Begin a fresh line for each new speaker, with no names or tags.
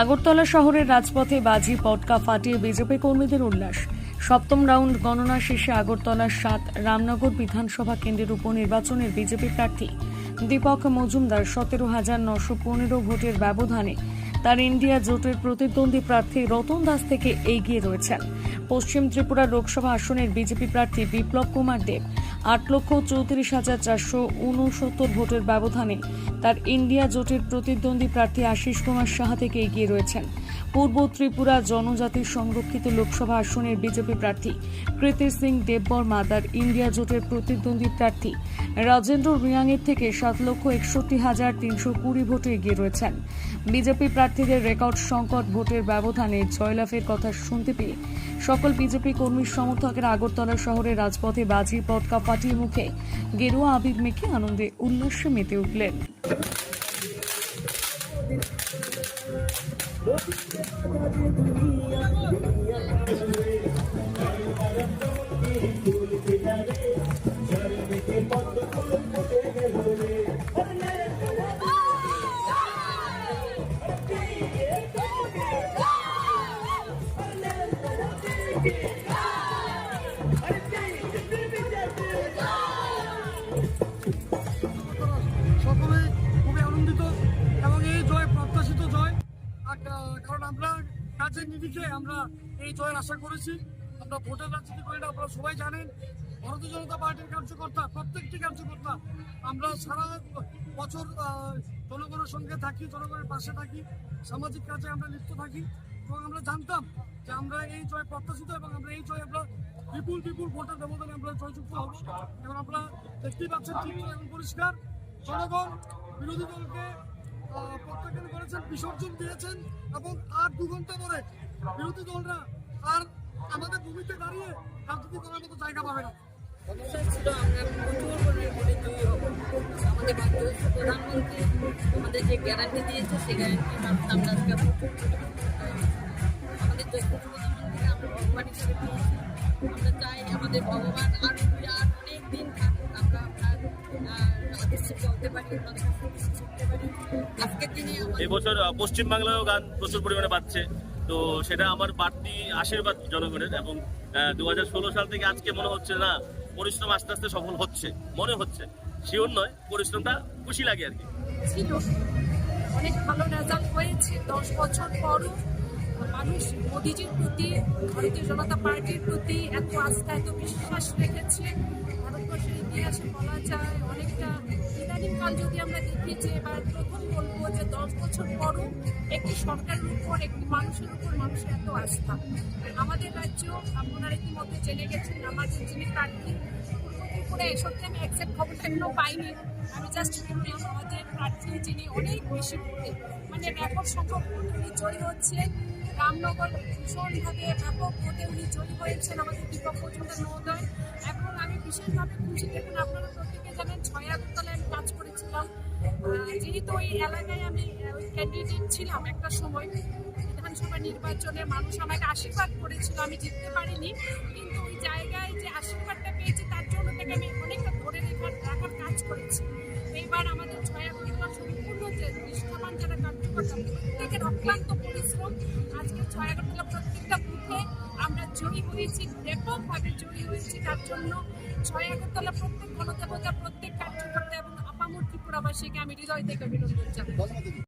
আগরতলা শহরের রাজপথে বাজি পটকা ফাটিয়ে বিজেপি কর্মীদের উল্লাস। সপ্তম রাউন্ড গণনা শেষে আগরতলার সাত, রামনগর বিধানসভা কেন্দ্রের উপনির্বাচনের বিজেপি প্রার্থী দীপক মজুমদার সতেরো হাজার নশো পনেরো ভোটের ব্যবধানে তার ইন্ডিয়া জোটের প্রতিদ্বন্দ্বী প্রার্থী রতন দাস থেকে এগিয়ে রয়েছেন। পশ্চিম ত্রিপুরা লোকসভা আসনের বিজেপি প্রার্থী বিপ্লব কুমার দেব আট লক্ষ চৌত্রিশ হাজার চারশো উনসত্তর ভোটের ব্যবধানে তার ইন্ডিয়া জোটের প্রতিদ্বন্দ্বী প্রার্থী আশিস কুমার সাহা থেকে এগিয়ে রয়েছেন। পূর্ব ত্রিপুরা জনজাতির সংরক্ষিত লোকসভা আসনের বিজেপি প্রার্থী কৃতি সিং দেববর্মা তার ইন্ডিয়া জোটের প্রতিদ্বন্দ্বী প্রার্থী রাজেন্দ্র রিয়াংয়ের থেকে সাত লক্ষ একষট্টি হাজার তিনশো কুড়ি ভোটে এগিয়ে রয়েছেন। বিজেপি প্রার্থীদের রেকর্ড সংকট ভোটের ব্যবধানে জয়লাভের কথা শুনতে পেয়ে সকল বিজেপি কর্মী সমর্থকের আগরতলা শহরের রাজপথে বাজি পটকা ফাটিয়ে মুখে গেরুয়া আবির মেখে আনন্দে উল্লাসে মেতে উঠলেন।
সকলে কাজের নিরিখে আমরা এই জয়ের আশা করেছি। আমরা ভোটের রাজনীতি করি না আপনারা সবাই জানেন, ভারতীয় জনতা পার্টির কার্যকর্তা, প্রত্যেকটি কার্যকর্তা, আমরা সারা বছর জনগণের সঙ্গে থাকি, জনগণের পাশে থাকি, সামাজিক কাজে আমরা লিপ্ত থাকি। এবং আমরা জানতাম যে আমরা এই জয় প্রত্যাশিত এবং আমরা এই জয় আমরা বিপুল বিপুল ভোটের ব্যবধানে আমরা জয়যুক্ত হব। এবং আপনারা দেখতেই পাচ্ছেন চিত্র এবং পরিষ্কার। জনগণ, বিরোধী দলকে প্রত্যাখ্যান করেছেন, বিসর্জন দিয়েছেন এবং আর দু ঘণ্টা পরে বিরোধী দলরা আর আমাদের ভূমিতে দাঁড়িয়ে রাজনীতি করার মতো জায়গা পাবে না।
আমাদের প্রধানমন্ত্রী, আমাদের যে গ্যারান্টি দিয়েছে আমাদের আমরা আমরা চাই আমাদের ভগবান আর অনেক দিন থাকুক, আমরা আপনার
এবছর পশ্চিমবাংলায়ও গান প্রচুর পরিমাণে বাজছে। তো সেটা আমার বাড়তি আশীর্বাদ জনগণের এবং দু হাজার ষোলো সাল থেকে আজকে মনে হচ্ছে না, পরিশ্রম আস্তে আস্তে সফল হচ্ছে। মনে হচ্ছে। শিওর নয়, পরিশ্রমটা খুশি লাগে আর কি।
অনেক ভালো রেজাল্ট হয়েছে। দশ বছর পরও মানুষ মোদিজির প্রতি, ভারতীয় জনতা পার্টির প্রতি এত আস্থা, এত বিশ্বাস রেখেছে। ভারতবর্ষের ইতিহাসে বলা যায়, অনেকটা ইদানিংকাল যদি আমরা দেখি যে এবার প্রথম বলব যে দশ বছর পরও একটি সরকারের উপর, একটি মানুষের উপর মানুষের এত আস্থা। আমাদের রাজ্য আপনারা ইতিমধ্যে জেনে গেছেন, আমাদের যিনি প্রার্থী করে সত্যি আমি এক্সাক্ট খবরটা এখনও পাইনি। আমি জাস্ট শুনলাম আমাদের প্রার্থী যিনি অনেক বেশি ভোটে। মানে ব্যাপক সংখ্যক উনি জয়ী হচ্ছেন। রামনগর ভীষণভাবে ব্যাপক ভোটে উনি জয়ী হয়েছেন আমাদের দীপক মজুমদার মহোদয় এখন আমি বিশেষভাবে খুশি, দেখুন আপনারা প্রত্যেকে জানেন, ছয় আগরতলায় যেহেতু ওই এলাকায় আমি ক্যান্ডিডেট ছিলাম একটা সময়, বিধানসভা নির্বাচনে মানুষ আমাকে আশীর্বাদ করেছিল, আমি জিততে পারিনি, কিন্তু ওই জায়গায় যে আশীর্বাদটা পেয়েছি, তার জন্য থেকে আমি অনেকটা ধরে রেখার রাখার কাজ করেছি। এইবার আমাদের ছয় আগরতলা সম্পূর্ণ যে নিষ্ঠাবান যারা কার্যকর্তা, প্রত্যেকের অক্লান্ত পরিশ্রম, আজকে ছয় আগরতলা প্রত্যেকটা বুথে আমরা জয়ী হয়েছি, ব্যাপকভাবে জয়ী হয়েছি, তার জন্য ছয় আগরতলা প্রত্যেক গণদেবতা প্রত্যেক কার্যকর্তা এবং ত্রিপুরাবাসীকে আমি হৃদয় থেকে অভিনন্দন জানাই।